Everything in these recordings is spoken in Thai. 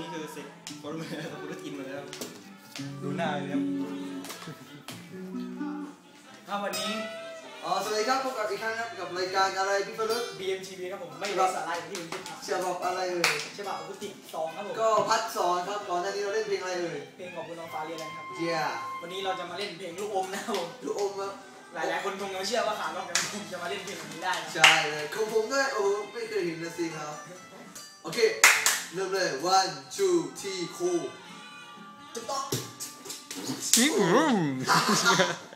นี่คือเซ็กฟอร์มเมอร์ของรุทินหมดแล้วดูหน้าเลยครับถ้าวันนี้อ๋อสวัสดีครับพบกับอีกครั้งครับกับรายการอะไรพี่ฟลุต BMTV ครับผมไม่ไร้สาระอย่างที่คุณคิดครับฉบับอะไรเอ่ยฉบับพุติกสองครับผมก็พัดสอนครับก่อนหน้านี้เราเล่นเพลงอะไรเอ่ยเพลงของคุณน้องฟ้าเรียนอะไรครับเจียวันนี้เราจะมาเล่นเพลงลูกอมนะครับผมลูกอมครับหลายๆคนคงยังไม่เชื่อว่าขานอกจากผมจะมาเล่นเพลงแบบนี้ได้นะใช่เลยของผมด้วยโอ้ไม่เคยเห็นนะสิครับโอเค เริ่มเลย one two three cool จะต้อง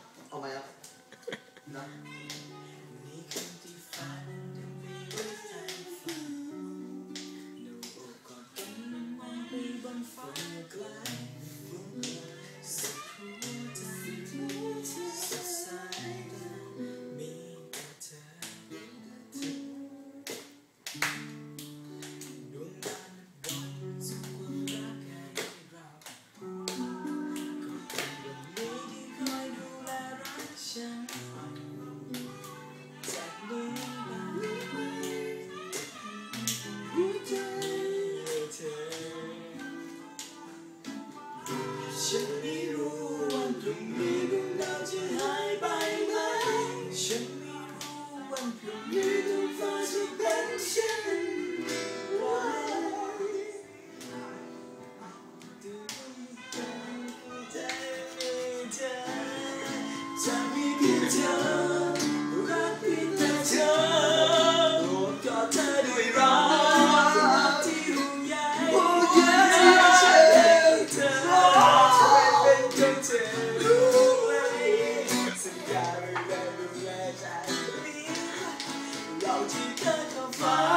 จะมีเพียงเธอรักเพียงแต่เธอโปรดกอดเธอด้วยรักรักที่ห่วงใยห่งใยฉันเป็นเธอช่วยเป็นของเธอรู้ไหมสัญญาไม่ได้ดูแลใจนี้เราที่เธอเข้าฟ้า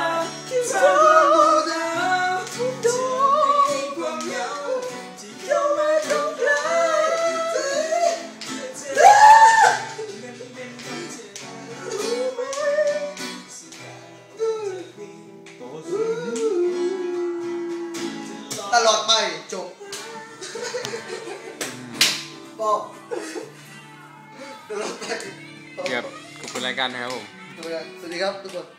ลอดไปจบบอกตลอดไปครับขอบคุณรายการนะครับผม สวัสดีครับทุกคน